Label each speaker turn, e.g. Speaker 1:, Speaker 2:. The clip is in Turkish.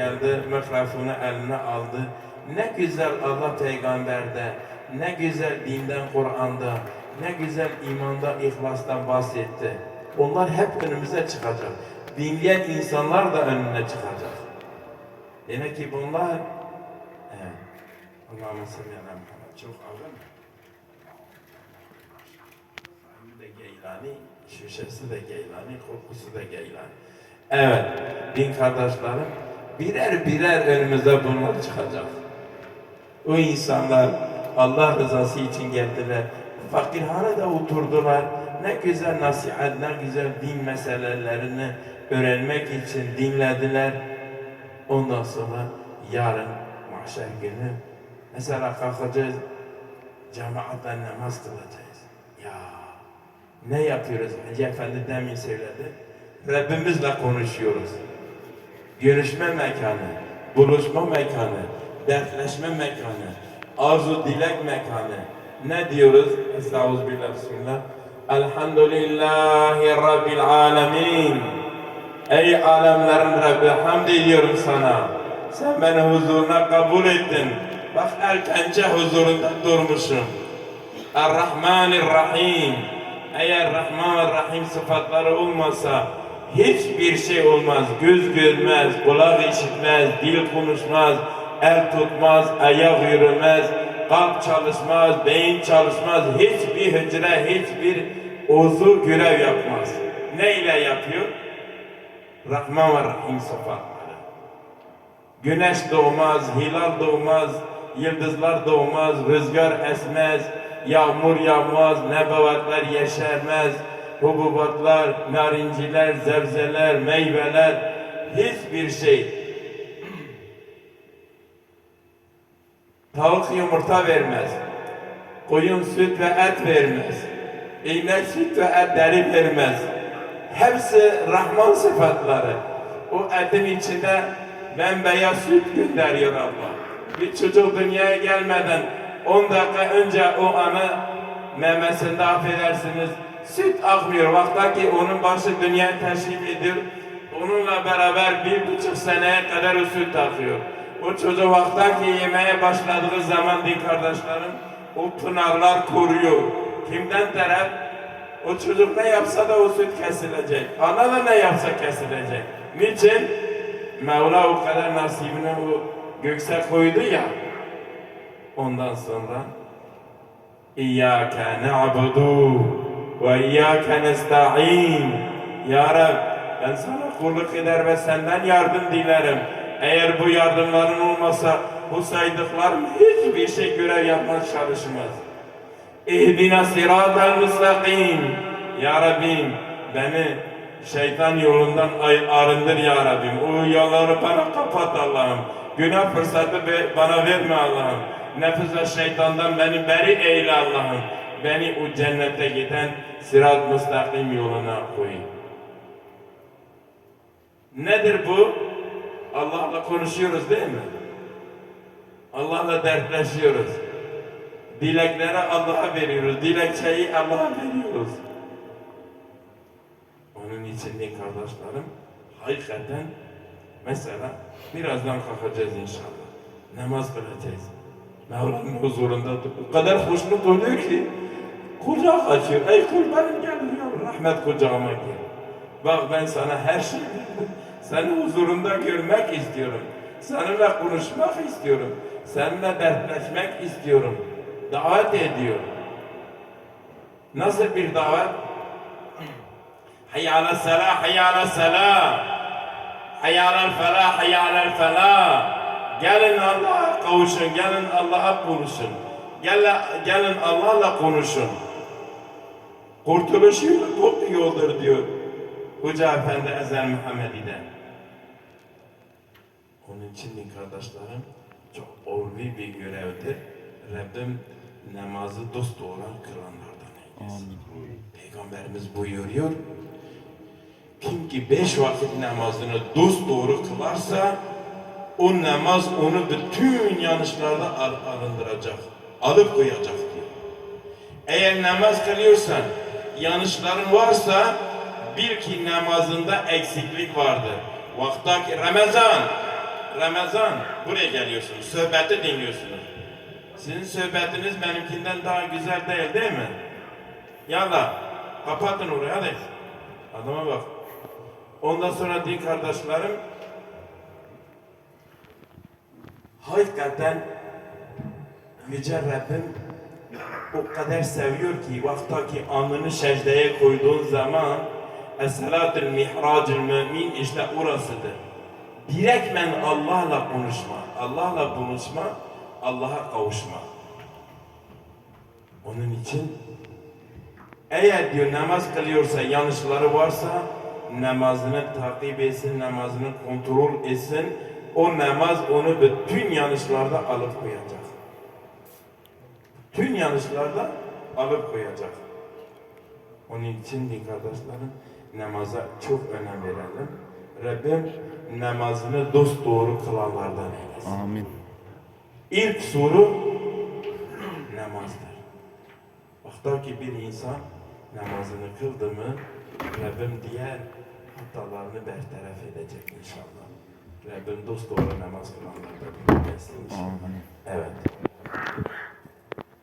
Speaker 1: geldi, mikrofonu eline aldı. Ne güzel Allah peygamberde, ne güzel dinden, Kur'an'da, ne güzel imanda, ihlastan bahsetti. Onlar hep önümüze çıkacak. Dinleyen insanlar da önüne çıkacak. Demek ki bunlar evet. Allah'ın Muhammed. Çok ağır mı? De Geylani, şişesi de Geylani, kokusu da Geylani. Evet, din kardeşlerim, birer birer önümüze bunlar çıkacak. O insanlar Allah rızası için geldiler. Fakirhanede oturdular. Ne güzel nasihat, ne güzel din meselelerini öğrenmek için dinlediler. Ondan sonra yarın mahşer günü mesela kalkacağız, cemaatle namaz kılacağız. Ya ne yapıyoruz? Hacı Efendi demin söyledi. Rabbimizle konuşuyoruz. Görüşme mekanı, buluşma mekanı, dertleşme mekanı, arzu dilek mekanı. Ne diyoruz? Estağfirullah, bismillah. Elhamdülillahi Rabbil alemin. Ey alemlerin Rabbi hamd ediyorum sana. Sen beni huzuruna kabul ettin. Bak erkence huzurunda durmuşum. Er-Rahmanir-Rahim. Eğer Rahman Rahim sıfatları olmasa hiçbir şey olmaz. Göz görmez, kulak işitmez, dil konuşmaz, el tutmaz, ayak yürümez, kalp çalışmaz, beyin çalışmaz. Hiçbir hücre, hiçbir uzuv görev yapmaz. Ne ile yapıyor? Rahman ve Rahim sıfatları. Güneş doğmaz, hilal doğmaz, yıldızlar doğmaz, rüzgar esmez, yağmur yağmaz, nebavatlar yeşermez, hububatlar, narinciler, zevzeler, meyveler, hiçbir şey. Tavuk yumurta vermez, koyun süt ve et vermez, inek süt ve et deri vermez. Hepsi Rahman sıfatları. O etin içinde bembeyaz süt gönderiyor Allah. Bir çocuk dünyaya gelmeden 10 dakika önce o ana memesinde affedersiniz süt akmıyor. Vakta ki onun başı dünyaya teşrif ediyor. Onunla beraber bir buçuk seneye kadar o süt akıyor. O çocuk vakta ki yemeye başladığı zaman din kardeşlerim o pınarlar koruyor. Kimden taraf? O çocuk ne yapsa da o süt kesilecek. Ana da ne yapsa kesilecek. Niçin? Mevla o kadar nasibine o gökse koydu ya. Ondan sonra İyyâke na'budu ve iyyâke nesta'in. Ya Rab ben sana kulluk eder ve senden yardım dilerim. Eğer bu yardımların olmasa bu saydıklarım hiçbir şey görev yapmaz çalışmaz. İhdina sıratel müstakim. Ya Rabbim beni şeytan yolundan arındır ya Rabbim. O yolları bana kapat Allah'ım. Günah fırsatı bana verme Allah'ım. Nefis ve şeytandan beni beri eyle Allah'ım. Beni o cennete giden sırat müstakim yoluna koy. Nedir bu? Allah'la konuşuyoruz değil mi? Allah'la dertleşiyoruz. Dilekleri Allah'a veriyoruz. Dilekçeyi Allah'a veriyoruz. Onun için de kardeşlerim hakikaten mesela birazdan kalkacağız inşallah. Namaz kılacağız. Mevla'nın huzurunda o kadar hoşnut oluyor ki kucak açıyor. Ey kul benim gel ya rahmet kucağıma gel. Bak ben sana her şeyi verdim. Seni huzurunda görmek istiyorum. Seninle konuşmak istiyorum. Seninle dertleşmek istiyorum. Davet ediyor. Nasıl bir davet? Hayy ala salah, hayy ala salah. Hayy ala felah, hayy ala felah. Gelin Allah'a kavuşun, gelin Allah'a buluşun. Gel, gelin Allah'la konuşun. Kurtuluş yolu bu yoldur diyor. Hoca Efendi Ezel Muhammedi'den. Onun için de kardeşlerim çok ulvi bir görevdir. Rabbim namazı dost olan kılanlardan eylesin. Peygamberimiz buyuruyor. Kim ki beş vakit namazını dost doğru kılarsa o namaz onu bütün yanlışlardan ar- arındıracak. Alıp koyacak diyor. Eğer namaz kılıyorsan yanlışların varsa bil ki namazında eksiklik vardır. Vaktaki Ramazan Ramazan buraya geliyorsunuz. Sohbeti dinliyorsunuz. Sizin sohbetiniz benimkinden daha güzel değil değil mi? Yallah kapatın oraya hadi. Adama bak. Ondan sonra din kardeşlerim hakikaten Yüce Rabbim o kadar seviyor ki vaktaki alnını secdeye koyduğun zaman Es-salatul mihracul mümin işte orasıdır. Direktmen Allah'la konuşma. Allah'la konuşma, Allah'a kavuşma. Onun için eğer diyor namaz kılıyorsa yanlışları varsa namazını takip etsin, namazını kontrol etsin. O namaz onu bütün yanlışlarda alıp koyacak. Tüm yanlışlarda alıp koyacak. Onun için din kardeşlerim namaza çok önem verelim. Rabbim namazını dost doğru kılanlardan eylesin.
Speaker 2: Amin.
Speaker 1: İlk soru namazdır. Vakta ki bir insan namazını kıldı mı Rabbim diğer hatalarını bertaraf edecek inşallah. Rabbim dost doğru namaz kılanlardan eylesin inşallah.
Speaker 2: Amin.
Speaker 1: Evet.